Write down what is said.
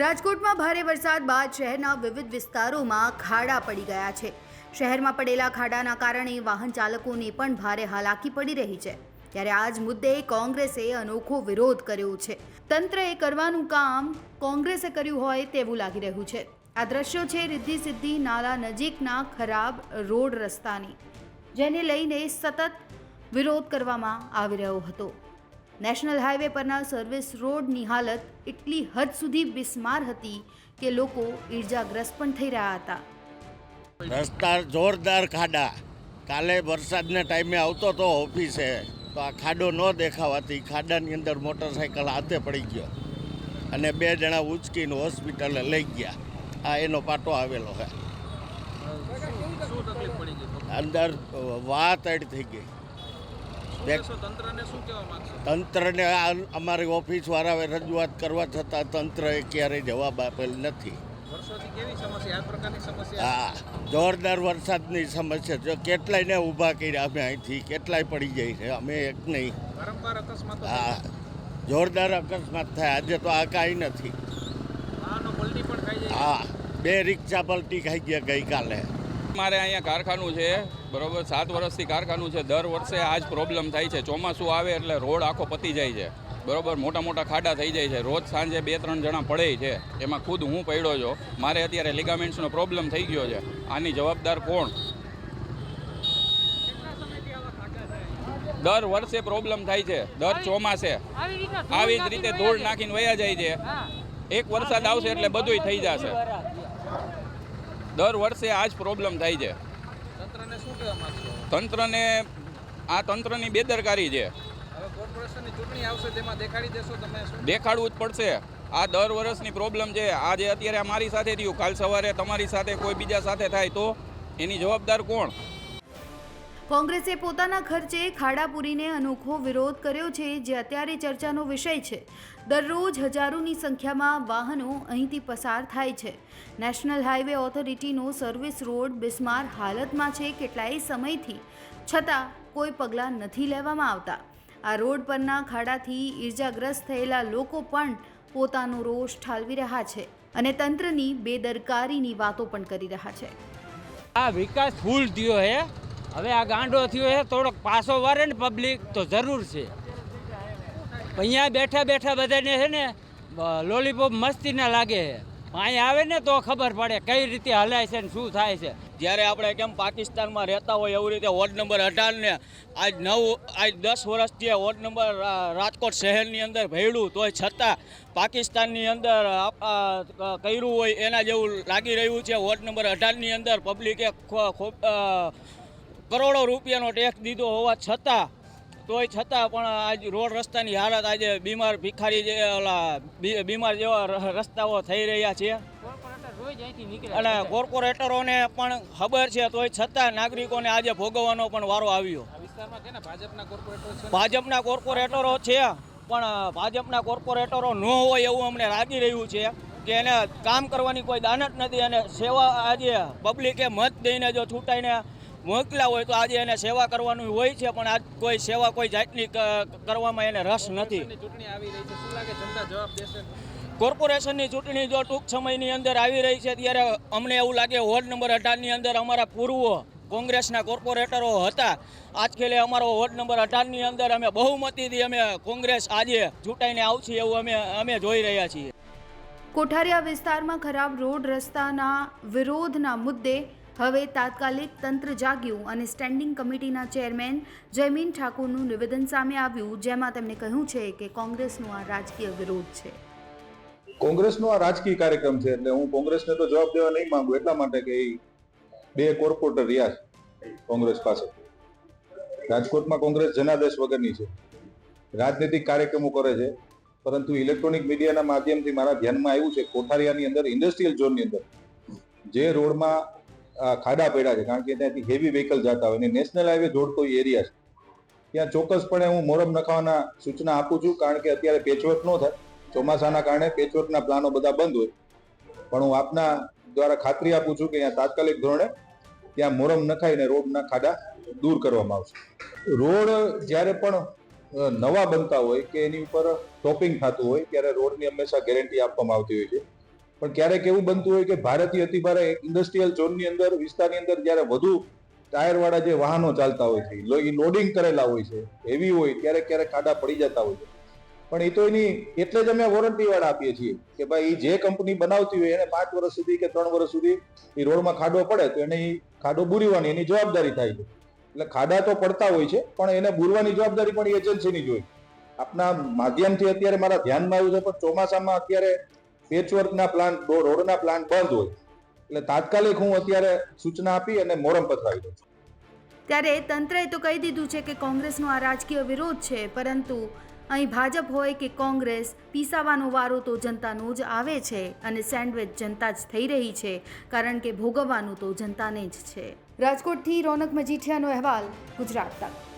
રાજકોટમાં ભારે વરસાદ બાદ શહેરના વિવિધ વિસ્તારોમાં ખાડા પડી ગયા છે. શહેરમાં પડેલા ખાડાના કારણે વાહન ચાલકોને પણ ભારે હાલાકી પડી રહી છે. ત્યારે આજ મુદ્દે કોંગ્રેસે અનોખો વિરોધ કર્યો છે. તંત્રએ કરવાનું કામ કોંગ્રેસે કર્યું હોય તેવું લાગી રહ્યું છે. આ દ્રશ્યો છે રિદ્ધિ સિદ્ધિ નાલા નજીકના ખરાબ રોડ રસ્તાની, જેને લઈને સતત વિરોધ કરવામાં આવી રહ્યો હતો. નેશનલ હાઈવે પરના સર્વિસ રોડની હાલત એટલી હદ સુધી બિસ્માર હતી કે લોકો ઈજાગ્રસ્ત પણ થઈ રહ્યા હતા. રસ્તા જોરદાર ખાડા. કાલે વરસાદના ટાઈમે આવતો તો ઓફિસે. તો આ ખાડો ન દેખાવાથી ખાડાની અંદર મોટરસાઇકલ હાથે પડી ગયો. અને બે જણા ઉચકીને હોસ્પિટલે લઈ ગયા. આ એનો પાટો આવેલો છે અંદર વાત અડ થઈ ગઈ. તંત્રને આ અમારી ઓફિસવાળાએ રજૂઆત કરવા છતાં તંત્રએ ક્યારેય જવાબ આપેલ નથી. વર્ષોથી કેવી સમસ્યા? આ પ્રકારની સમસ્યા? હા જોરદાર વરસાદની સમસ્યા જો કેટલાયને ઊભા કર્યા અમે અહીંથી? કેટલાય પડી જાય છે? અમે એક નહીં. હા જોરદાર અકસ્માત થાય. આજે તો આ કાંઈ નથી. વાહનો પલટી પણ ખાઈ જાય હા બે રિક્ષા પલટી ખાઈ ગયા ગઈકાલે મારે અહીંયા કારખાનું છે. બરોબર સાત વર્ષથી કારખાનું છે દર વર્ષે આ જ પ્રોબ્લેમ થાય છે. ચોમાસું આવે એટલે રોડ આખો પતી જાય છે. બરોબર મોટા મોટા ખાડા થઈ જાય છે. રોજ સાંજે બે ત્રણ જણા પડે છે. એમાં ખુદ હું પડ્યો છું. મારે અત્યારે લિગામેન્ટ્સનો પ્રોબ્લેમ થઈ ગયો છે. આની જવાબદાર કોણ? દર વર્ષે પ્રોબ્લેમ થાય છે. દર ચોમાસે. આવી જ રીતે ધૂળ નાખીને વયા જાય છે. એક વરસાદ આવશે એટલે બધુંય થઈ જશે. દર વર્ષે આ જ પ્રોબ્લેમ થાય છે. તંત્રને શું કહેવા માંગશો? તંત્રને આ તંત્રની બેદરકારી છે. કોર્પોરેશનની ચૂંટણી આવશે તેમાં દેખાડી દેશો તમે શું? દેખાડવું જ પડશે. આ દર વર્ષની પ્રોબ્લેમ છે. આજે અત્યારે મારી સાથે થયું કાલ સવારે તમારી સાથે કોઈ બીજા સાથે થાય તો એની જવાબદાર કોણ? કોંગ્રેસે પોતાના ખર્ચે ખાડા પૂરીને અનોખો વિરોધ કર્યો છે, જે અત્યારે ચર્ચાનો વિષય છે. દરરોજ હજારોની સંખ્યામાં વાહનો અહીંથી પસાર થાય છે. નેશનલ હાઈવે ઓથોરિટીનો સર્વિસ રોડ બિસ્માર હાલતમાં છે કેટલાય સમયથી, છતાં કોઈ પગલાં નથી લેવામાં આવતા. આ રોડ પરના ખાડાથી ઈજાગ્રસ્ત થયેલા લોકો પણ પોતાનો રોષ ઠાલવી રહ્યા છે અને તંત્રની બેદરકારીની વાતો પણ કરી રહ્યા છે. આ વિકાસ ફૂલ થયો હે. હવે આ ગાંડો થયો છે, થોડોક પાછો વારે ને પબ્લિક તો જરૂર છે. અહીંયા બેઠા બેઠા બધાને છે ને લોલીપોપ મસ્તી ના લાગે છે. અહીંયા આવે ને તો ખબર પડે કઈ રીતે હલાય છે ને શું થાય છે. જ્યારે આપણે કેમ પાકિસ્તાનમાં રહેતા હોય એવી રીતે વોર્ડ નંબર અઢારને આજ નવ, આજ દસ વર્ષથી વોર્ડ નંબર રાજકોટ શહેરની અંદર ભેળું, તોય છતાં પાકિસ્તાનની અંદર કર્યું હોય એના જેવું લાગી રહ્યું છે. વોર્ડ નંબર અઢારની અંદર પબ્લિકે કરોડો રૂપિયાનો ટેક્સ દીધો હોવા છતાં તોય છતાં પણ આજ રોડ રસ્તાની હાલત આજે બીમાર ભિખારી જે ઓલા બીમાર જેવા રસ્તાઓ થઈ રહ્યા છે. અને કોર્પોરેટરોને પણ ખબર છે તોય છતાં નાગરિકોને આજે ભોગવવાનો પણ વારો આવ્યો. વિસ્તારમાં ભાજપના કોર્પોરેટર છે? પણ ભાજપના કોર્પોરેટરો ન હોય એવું અમને લાગી રહ્યું છે કે એને કામ કરવાની કોઈ દાનત નથી અને સેવા આજે પબ્લિકે મત દઈને જો ચૂંટાઈને મોકલ્યા હોય તો આજે એને સેવા કરવાનું હોય છે પણ આજ કોઈ સેવા કોઈ જાતની કરવામાં એને રસ નથી. કોર્પોરેશનની ચૂંટણી આવી રહી છે. શું લાગે જનતા જવાબ દેશે? કોર્પોરેશનની ચૂંટણી જો ટૂંક સમયની અંદર આવી રહી છે ત્યારે અમને એવું લાગે વોર્ડ નંબર અઢારની અંદર અમારા પૂર્વો કોંગ્રેસના કોર્પોરેટરો હતા. આજ ખેલે અમારો વોર્ડ નંબર અઢારની અંદર અમે બહુમતીથી અમે કોંગ્રેસ આજે ચૂંટાઈને આવશે એવું અમે અમે જોઈ રહ્યા છીએ. કોઠારિયા વિસ્તારમાં ખરાબ રોડ રસ્તાના વિરોધના મુદ્દે હવે તાત્કાલિક તંત્ર જાગ્યું અને સ્ટેન્ડિંગ કમિટીના ચેરમેન જયમીન ઠાકુરનું નિવેદન સામે આવ્યું, જેમાં તેમણે કહ્યું છે કે કોંગ્રેસનો આ રાજકીય વિરોધ છે. કોંગ્રેસનો આ રાજકીય કાર્યક્રમ છે એટલે હું કોંગ્રેસને તો જવાબ દેવા નહીં માંગુ, એટલા માટે કે બે કોર્પોરેટર રહ્યા છે કોંગ્રેસ પાસે. રાજકોટમાં કોંગ્રેસ જનાદેશ વગરની છે. રાજનૈતિક કાર્યક્રમો કરે છે, પરંતુ ઇલેક્ટ્રોનિક મીડિયાના માધ્યમથી મારા ધ્યાનમાં આવ્યું છે કોઠારિયાની અંદર, ઇન્ડસ્ટ્રીયલ ઝોનની અંદર. જે રોડમાં ખાડા પડ્યા છે, કારણ કે ત્યાંથી હેવી વ્હીકલ જતા હોય અને નેશનલ હાઈવે જોડતો એરિયા છે. ત્યાં ચોક્કસપણે હું મોરમ નખાવાના સૂચના આપું છું, કારણ કે અત્યારે પેચવર્ક ન થાય. ચોમાસાના કારણે પેચવર્કના પ્લાનો બધા બંધ હોય. પણ હું આપના દ્વારા ખાતરી આપું છું કે અહીંયા તાત્કાલિક ધોરણે ત્યાં મોરમ નખાઈને રોડના ખાડા દૂર કરવામાં આવશે. રોડ જ્યારે પણ નવા બનતા હોય કે એની ઉપર ટોપિંગ થતું હોય, ત્યારે રોડની હંમેશા ગેરંટી આપવામાં આવતી હોય છે. પણ ક્યારેક એવું બનતું હોય કે ભારતીય અતિભારે ઇન્ડસ્ટ્રીયલ ઝોનની અંદર, વિસ્તારની અંદર જ્યારે વધુ ટાયરવાળા જે વાહનો ચાલતા હોય છે એ લોડિંગ કરેલા હોય છે હેવી હોય, ક્યારેક ક્યારેક ખાડા પડી જતા હોય છે. પણ એ તો એની, એટલે જ અમે વોરંટી વાળા આપીએ છીએ કે ભાઈ જે કંપની બનાવતી હોય એને પાંચ વર્ષ સુધી કે ત્રણ વર્ષ સુધી એ રોડમાં ખાડો પડે તો એને ખાડો બુરીવાની, એની જવાબદારી થાય છે. એટલે ખાડા તો પડતા હોય છે, પણ એને બુરવાની જવાબદારી પણ એજન્સીની જ હોય. આપના માધ્યમથી અત્યારે મારા ધ્યાનમાં આવ્યું છે, પણ ચોમાસામાં અત્યારે પેચવર્કના પ્લાન રોડના પ્લાન બંધ હોય. એટલે તાત્કાલિક હું અત્યારે સૂચના આપી અને મોરમ પથરાવી દઉં છું. ત્યારે તંત્રએ તો કહી દીધું છે કે કોંગ્રેસનો આ રાજકીય વિરોધ છે, પરંતુ અહીં ભાજપ હોય કે કોંગ્રેસ, પીસાવાનો વારો તો જનતાનો જ આવે છે અને સેન્ડવિચ જનતા જ થઈ રહી છે, કારણ કે ભોગવવાનું તો જનતાને જ છે. રાજકોટથી રોનક મજીઠિયાનો અહેવાલ, ગુજરાત તક.